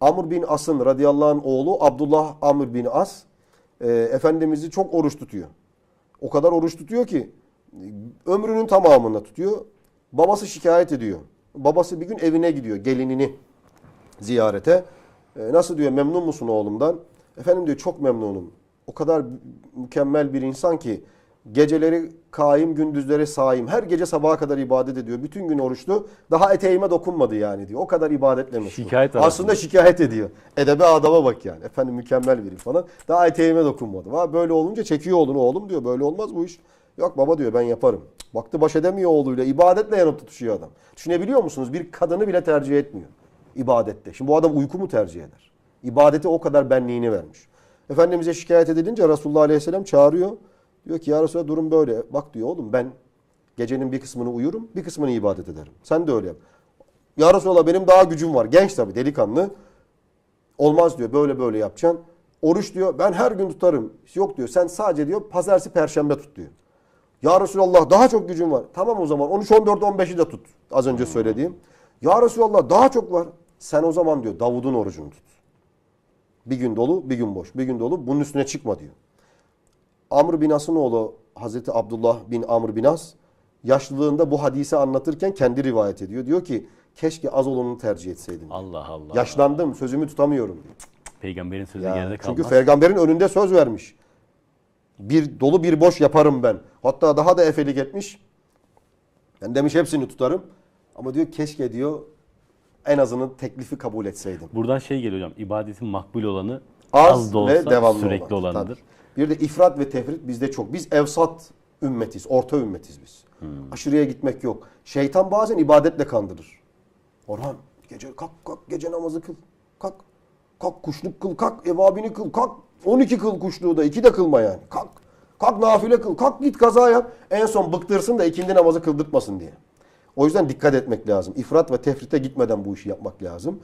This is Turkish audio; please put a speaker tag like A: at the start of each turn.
A: Amr bin As'ın radıyallahu anh oğlu Abdullah Amr bin As e, Efendimiz'i çok oruç tutuyor. O kadar oruç tutuyor ki ömrünün tamamını tutuyor. Babası şikayet ediyor. Babası bir gün evine gidiyor gelinini ziyarete. E, nasıl diyor memnun musun oğlumdan? Efendim diyor çok memnunum. O kadar mükemmel bir insan ki geceleri kaim gündüzleri saim. Her gece sabaha kadar ibadet ediyor. Bütün gün oruçlu. Daha eteğime dokunmadı yani diyor. O kadar ibadetle meşgul.
B: Şikayet arasında.
A: Aslında şikayet ediyor. Edebe adama bak yani. Efendim mükemmel biri falan. Daha eteğime dokunmadı. Ha, böyle olunca çekiyor oğlunu. Oğlum diyor böyle olmaz bu iş. Yok baba diyor ben yaparım. Baktı baş edemiyor oğluyla. İbadetle yanıp tutuşuyor adam. Düşünebiliyor musunuz? Bir kadını bile tercih etmiyor. ibadette. Şimdi bu adam uyku mu tercih eder? İbadete o kadar benliğini vermiş. Efendimiz'e şikayet edilince Resulullah Aleyhisselam çağırıyor. Diyor ki ya Resulallah durum böyle. Bak diyor oğlum ben gecenin bir kısmını uyurum, bir kısmını ibadet ederim. Sen de öyle yap. Ya Resulallah benim daha gücüm var. Genç tabii delikanlı. Olmaz diyor böyle böyle yapacaksın. Oruç diyor ben her gün tutarım. Yok diyor sen sadece diyor pazartesi perşembe tut diyor. Ya Resulallah daha çok gücüm var. Tamam o zaman 13, 14, 15'i de tut. Az önce söylediğim. Ya Resulallah daha çok var. Sen o zaman diyor Davud'un orucunu tut. Bir gün dolu, bir gün boş. Bir gün dolu. Bunun üstüne çıkma diyor. Amr bin As'ın oğlu Hazreti Abdullah bin Amr bin As yaşlılığında bu hadisi anlatırken kendi rivayet ediyor. Diyor ki keşke az olanını tercih etseydim.
B: Allah Allah.
A: Yaşlandım, sözümü tutamıyorum diyor.
B: Peygamberin sözü
A: Ya,
B: geride kalmaz.
A: çünkü peygamberin önünde söz vermiş. Bir dolu bir boş yaparım ben. Hatta daha da efelik etmiş. Ben demiş hepsini tutarım. Ama diyor keşke diyor en azını teklifi kabul etseydim.
B: Buradan şey geliyor hocam. ibadetin makbul olanı
A: Az,
B: az, da olsa
A: ve devamlı
B: sürekli
A: olan.
B: olanıdır.
A: Tabii. Bir de ifrat ve tefrit bizde çok. Biz evsat ümmetiz, orta ümmetiz biz.
B: Hmm.
A: Aşırıya gitmek yok. Şeytan bazen ibadetle kandırır. Orhan gece kalk kalk gece namazı kıl. Kalk. Kalk kuşluk kıl, kalk evabini kıl, kalk 12 kıl kuşluğu da 2 de kılma yani. Kalk. Kalk nafile kıl, kalk git kaza yap. En son bıktırsın da ikindi namazı kıldırtmasın diye. O yüzden dikkat etmek lazım. İfrat ve tefrite gitmeden bu işi yapmak lazım.